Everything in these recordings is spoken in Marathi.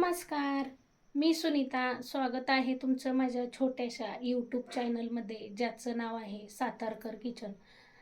नमस्कार मी सुनीता. स्वागत आहे तुमचं माझ्या छोट्याशा यूट्यूब चॅनलमध्ये ज्याचं नाव आहे सातारकर किचन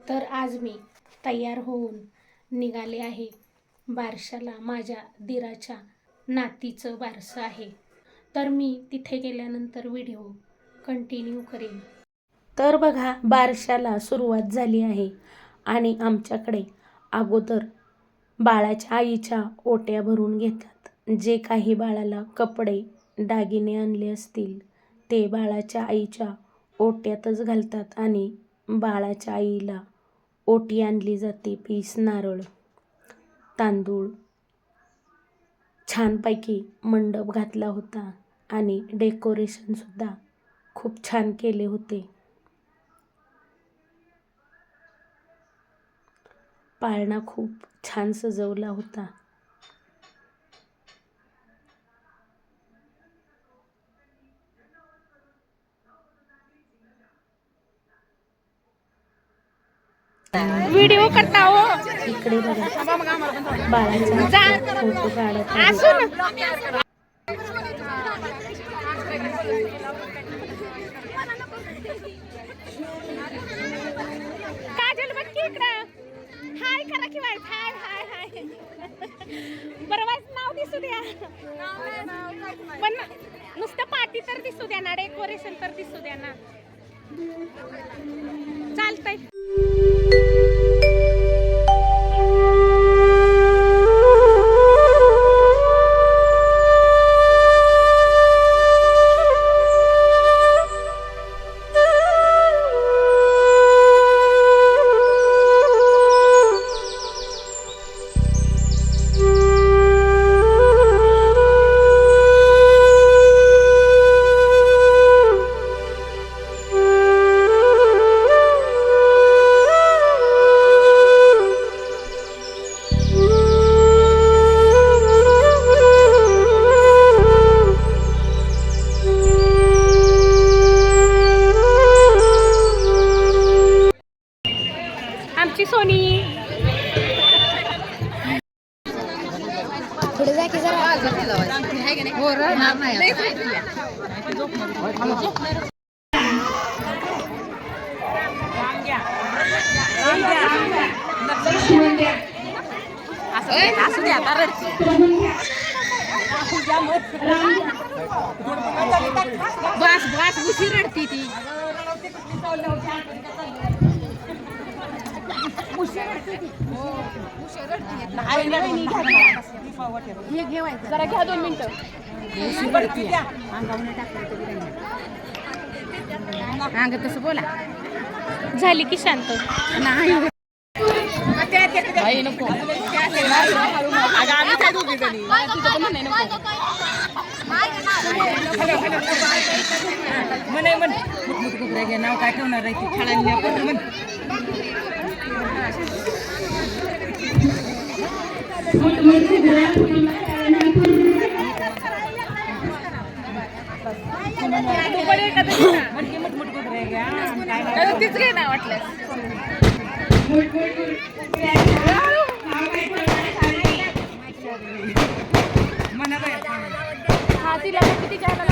तर आज मी तयार होऊन निघाले आहे बारशाला माझ्या दिराच्या नातीचं बारसं आहे. तर मी तिथे गेल्यानंतर व्हिडिओ कंटिन्यू करेन. तर बघा बारशाला सुरुवात झाली आहे आणि आमच्याकडे अगोदर बाळाच्या आईच्या ओट्या भरून घेतात. जे काही बाळाला कपडे दागिने आणले असतील ते बाळाच्या आईच्या ओट्यातच घालतात आणि बाळाच्या आईला ओटी आणली जाते पीस नारळ तांदूळ. छानपैकी मंडप घातला होता आणि डेकोरेशनसुद्धा खूप छान केले होते. पाळणा खूप छान सजवला होता. व्हिडिओ करता हो. इकडे बघा. बाळाचा फोटो काढत आहे. काजल बघ की इकडं. हाय करा की वाईट. हाय हाय हाय. बरं वाईट नाव दिसू द्या. पण नुसतं पाठी तर दिसू द्या ना डेकोरेशन तर दिसू द्या ना. चालतंय. असू द्या आता बस बस उशी रडती ती. जरा घ्या दोन मिनिटं. अंग तसं बोला. झाली की शांत. नाही. नको. म्हणे म्हण मुठ कुकड्या घे नाव काय ठेवणार आहे ती? खेळायला पण काय तीच घे ना हा तिला किती घ्यायला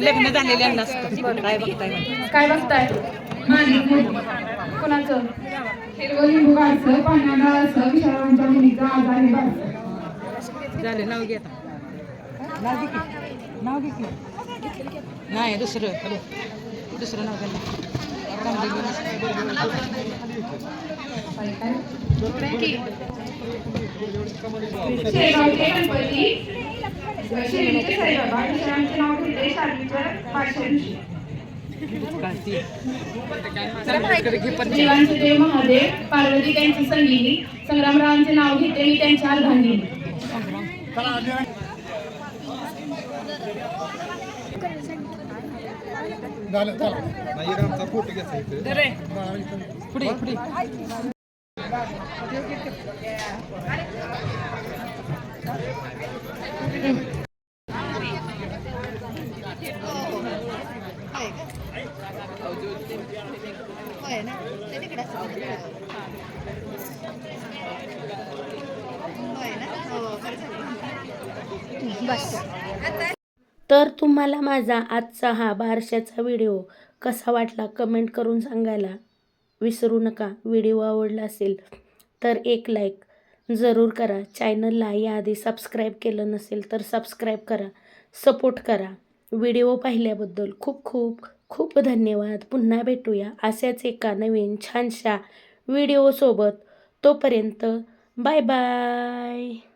लग्न झालेल्यांना असतं काय बघताय. काय बघताय? कोणाचं? हिरवं लिंबू गारचं पाण्याला गाळाचं विषारांच्या मुलीचा आजार हे गारचं झालं नाव घे आता. नाव घे की. नाव घे की. नाही दुसरं दुसरं नाव घ्या. शेगावचे गणपती. शिर्डीचे साईबाबा विषारांचे नाव घेतले शार्दूलच्या पाचशे दिवशी देवांचे देव महादेव पार्वती त्यांची संगीनी संग्रामरावांचे नाव घेते मी त्यांच्या अर्धांगिनी पुढे पुढे. तर तुम्हाला माझा आजचा हा बारशाचा व्हिडिओ कसा वाटला कमेंट करून सांगायला विसरू नका. व्हिडिओ आवडला असेल तर एक लाईक जरूर करा. चॅनलला याआधी सबस्क्राईब केलं नसेल तर सबस्क्राईब करा. सपोर्ट करा. व्हिडिओ पाहिल्याबद्दल खूप खूप खूप धन्यवाद. पुन्हा भेटूया अशाच एका नवीन छानशा व्हिडिओसोबत तोपर्यंत बाय बाय